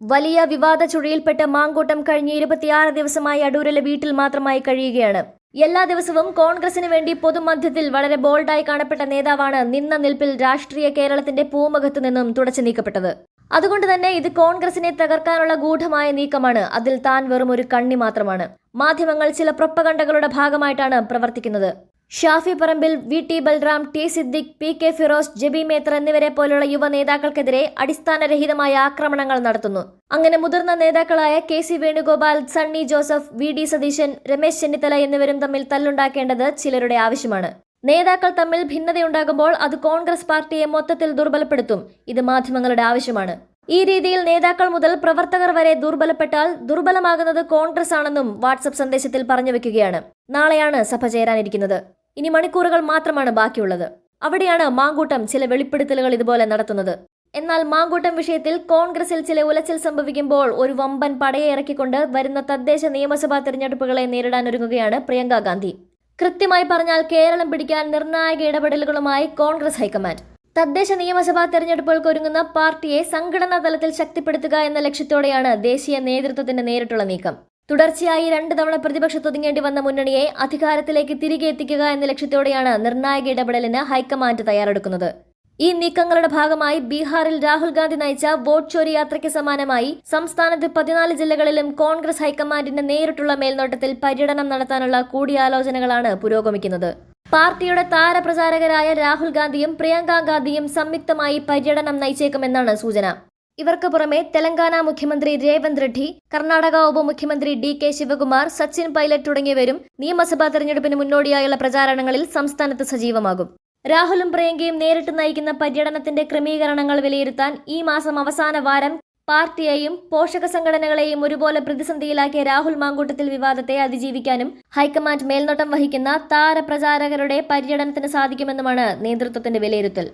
വലിയ വിവാദ ചുഴിയിൽപ്പെട്ട മാങ്കൂട്ടം കഴിഞ്ഞ ഇരുപത്തിയാറ് ദിവസമായി അടൂരിലെ വീട്ടിൽ മാത്രമായി കഴിയുകയാണ്. എല്ലാ ദിവസവും കോൺഗ്രസിന് വേണ്ടി പൊതുമധ്യത്തിൽ വളരെ ബോൾഡായി കാണപ്പെട്ട നേതാവാണ് നിന്ന നിൽപ്പിൽ രാഷ്ട്രീയ കേരളത്തിന്റെ പൂമുഖത്തു നിന്നും തുടച്ചു നീക്കപ്പെട്ടത്. അതുകൊണ്ട് തന്നെ ഇത് കോൺഗ്രസിനെ തകർക്കാനുള്ള ഗൂഢമായ നീക്കമാണ്. അതിൽ താൻ വെറും ഒരു കണ്ണി മാത്രമാണ്. മാധ്യമങ്ങൾ ചില പ്രൊപ്പകണ്ടകളുടെ ഭാഗമായിട്ടാണ് പ്രവർത്തിക്കുന്നത്. Shafi Parambil V T Balram T Siddique P K Firoz Jebi Mather എന്നിവരെ പോലുള്ള യുവ നേതാക്കൾക്കെതിരെ അടിസ്ഥാനരഹിതമായ ആക്രമണങ്ങൾ നടത്തുന്നു. അങ്ങനെ മുതിർന്ന നേതാക്കളായ K C Venugopal Sunny Joseph V D Satheesan Ramesh Chennithala എന്നിവരും തമ്മിൽ തല്ലുണ്ടാക്കേണ്ടത് ചിലരുടെ ആവശ്യമാണ്. നേതാക്കൾ തമ്മിൽ ഭിന്നതയുണ്ടാകുമ്പോൾ അത് കോൺഗ്രസ് പാർട്ടിയെ മൊത്തത്തിൽ ദുർബലപ്പെടുത്തും. ഇത് മാധ്യമങ്ങളുടെ ആവശ്യമാണ്. ഈ രീതിയിൽ നേതാക്കൾ മുതൽ പ്രവർത്തകർ വരെ ദുർബലപ്പെട്ടാൽ ദുർബലമാകുന്നത് കോൺഗ്രസ് ആണെന്നും വാട്സപ്പ് സന്ദേശത്തിൽ പറഞ്ഞു വെക്കുകയാണ് നാളെയാണ് സഭ ചേരാനിരിക്കുന്നത്. ഇനി മണിക്കൂറുകൾ മാത്രമാണ് ബാക്കിയുള്ളത്. അവിടെയാണ് മാങ്കൂട്ടം ചില വെളിപ്പെടുത്തലുകൾ ഇതുപോലെ നടത്തുന്നത്. എന്നാൽ മാങ്കൂട്ടം വിഷയത്തിൽ കോൺഗ്രസിൽ ചില ഉലച്ചിൽ സംഭവിക്കുമ്പോൾ ഒരു വമ്പൻ പടയെ ഇറക്കിക്കൊണ്ട് വരുന്ന തദ്ദേശ നിയമസഭാ തെരഞ്ഞെടുപ്പുകളെ നേരിടാനൊരുങ്ങുകയാണ് പ്രിയങ്ക ഗാന്ധി. കൃത്യമായി പറഞ്ഞാൽ കേരളം പിടിക്കാൻ നിർണായക ഇടപെടലുകളുമായി കോൺഗ്രസ് ഹൈക്കമാൻഡ്. തദ്ദേശ നിയമസഭാ തെരഞ്ഞെടുപ്പുകൾക്ക് ഒരുങ്ങുന്ന പാർട്ടിയെ സംഘടനാ തലത്തിൽ ശക്തിപ്പെടുത്തുക എന്ന ലക്ഷ്യത്തോടെയാണ് ദേശീയ നേതൃത്വത്തിന്റെ നേരിട്ടുള്ള നീക്കം. തുടർച്ചയായി രണ്ട് തവണ പ്രതിപക്ഷത്തൊതുങ്ങേണ്ടി വന്ന മുന്നണിയെ അധികാരത്തിലേക്ക് തിരികെ എത്തിക്കുക എന്ന ലക്ഷ്യത്തോടെയാണ് നിർണായക ഇടപെടലിന് ഹൈക്കമാൻഡ് തയ്യാറെടുക്കുന്നത്. ഈ നീക്കങ്ങളുടെ ഭാഗമായി ബീഹാറിൽ രാഹുൽ ഗാന്ധി നയിച്ച വോട്ട് ചോരി യാത്രയ്ക്ക് സമാനമായി സംസ്ഥാനത്ത് പതിനാല് ജില്ലകളിലും കോൺഗ്രസ് ഹൈക്കമാൻഡിന്റെ നേരിട്ടുള്ള മേൽനോട്ടത്തിൽ പര്യടനം നടത്താനുള്ള കൂടിയാലോചനകളാണ് പുരോഗമിക്കുന്നത്. പാർട്ടിയുടെ താരപ്രചാരകരായ രാഹുൽ ഗാന്ധിയും പ്രിയങ്ക ഗാന്ധിയും സംയുക്തമായി പര്യടനം നയിച്ചേക്കുമെന്നാണ് സൂചന. ഇവർക്ക് പുറമെ തെലങ്കാന മുഖ്യമന്ത്രി രേവന്ത് റെഡ്ഡി കർണാടക ഉപമുഖ്യമന്ത്രി ഡി കെ ശിവകുമാർ സച്ചിൻ പൈലറ്റ് തുടങ്ങിയവരും നിയമസഭാ തെരഞ്ഞെടുപ്പിന് മുന്നോടിയായുള്ള പ്രചാരണങ്ങളിൽ സംസ്ഥാനത്ത് സജീവമാകും. രാഹുലും പ്രിയങ്കയും നേരിട്ട് നയിക്കുന്ന പര്യടനത്തിന്റെ ക്രമീകരണങ്ങൾ വിലയിരുത്താൻ ഈ മാസം അവസാന വാരം പാർട്ടിയെയും പോഷക സംഘടനകളെയും ഒരുപോലെ പ്രതിസന്ധിയിലാക്കിയ രാഹുൽ മാങ്കൂട്ടത്തിൽ വിവാദത്തെ അതിജീവിക്കാനും ഹൈക്കമാൻഡ് മേൽനോട്ടം വഹിക്കുന്ന താരപ്രചാരകരുടെ പര്യടനത്തിന് സാധിക്കുമെന്നുമാണ് നേതൃത്വത്തിന്റെ വിലയിരുത്തൽ.